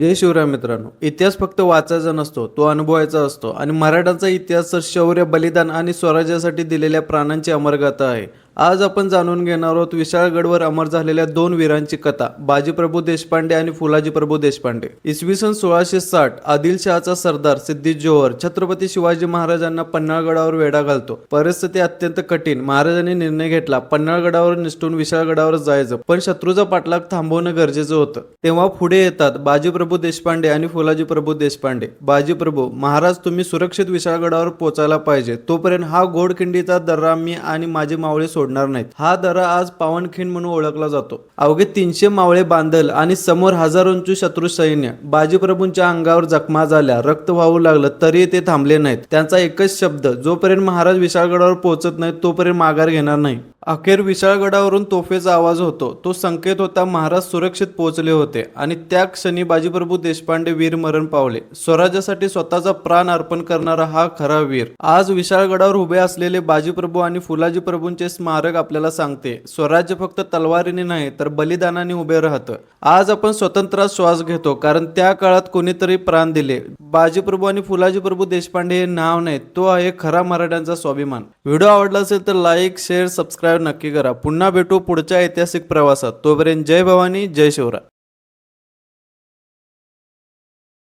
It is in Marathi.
जय शिवराय मित्रांनो इतिहास फक्त वाचायचा नसतो तो अनुभवायचा असतो. आणि मराठाचा इतिहास तर शौर्य बलिदान आणि स्वराज्यासाठी दिलेल्या प्राणांची अमरगाथा आहे. आज आपण जाणून घेणार आहोत विशाळगडवर अमर झालेल्या दोन वीरांची कथा बाजीप्रभू देशपांडे आणि फुलाजी प्रभू देशपांडे. इसवी सन सोळाशे साठ आदिलशहाचा सरदार सिद्धी जोहर छत्रपती शिवाजी महाराजांना पन्हाळगडावर वेढा घालतो. परिस्थिती अत्यंत कठीण. महाराजांनी निर्णय घेतला पन्हाळगडावर निसटून विशाळगडावर जायचं पण शत्रूचा पाठलाग थांबवणं गरजेचं होतं. तेव्हा पुढे येतात बाजीप्रभू देशपांडे आणि फुलाजी प्रभू देशपांडे. बाजीप्रभू महाराज तुम्ही सुरक्षित विशाळगडावर पोचायला पाहिजे. तोपर्यंत हा गोडखिंडीचा दर्रा मी आणि माझे मावळे सोडणार नाहीत. हा दरा आज पावनखिंड म्हणून ओळखला जातो. अवघे तीनशे मावळे बांधल आणि समोर हजारोंची शत्रू सैन्य. बाजीप्रभूंच्या अंगावर जखमा झाल्या. रक्त वाहू लागलं तरी ते थांबले नाहीत. त्यांचा एकच शब्द जोपर्यंत महाराज विशाळगडावर पोहोचत नाही तोपर्यंत माघार घेणार नाही. अखेर विशाळगडावरून तोफेचा आवाज होतो. तो संकेत होता महाराज सुरक्षित पोहोचले होते आणि त्या क्षणी बाजीप्रभू देशपांडे वीर मरण पावले. स्वराज्यासाठी स्वतःचा प्राण अर्पण करणारा हा खरा वीर. आज विशाळगडावर उभे असलेले बाजीप्रभू आणि फुलाजी प्रभूंचे स्मारक आपल्याला सांगते. स्वराज्य फक्त तलवारीने नाही तर बलिदानाने उभे राहतं. आज आपण स्वतंत्रात श्वास घेतो कारण त्या काळात कोणीतरी प्राण दिले. बाजीप्रभू आणि फुलाजी प्रभू देशपांडे हे नाव नाही तो आहे खरा मराठ्यांचा स्वाभिमान. व्हिडिओ आवडला असेल तर लाईक शेअर सबस्क्राईब नक्की करा. पुन्हा भेटू पुढच्या ऐतिहासिक प्रवासात. तोपर्यंत जय भवानी जय शिवराय.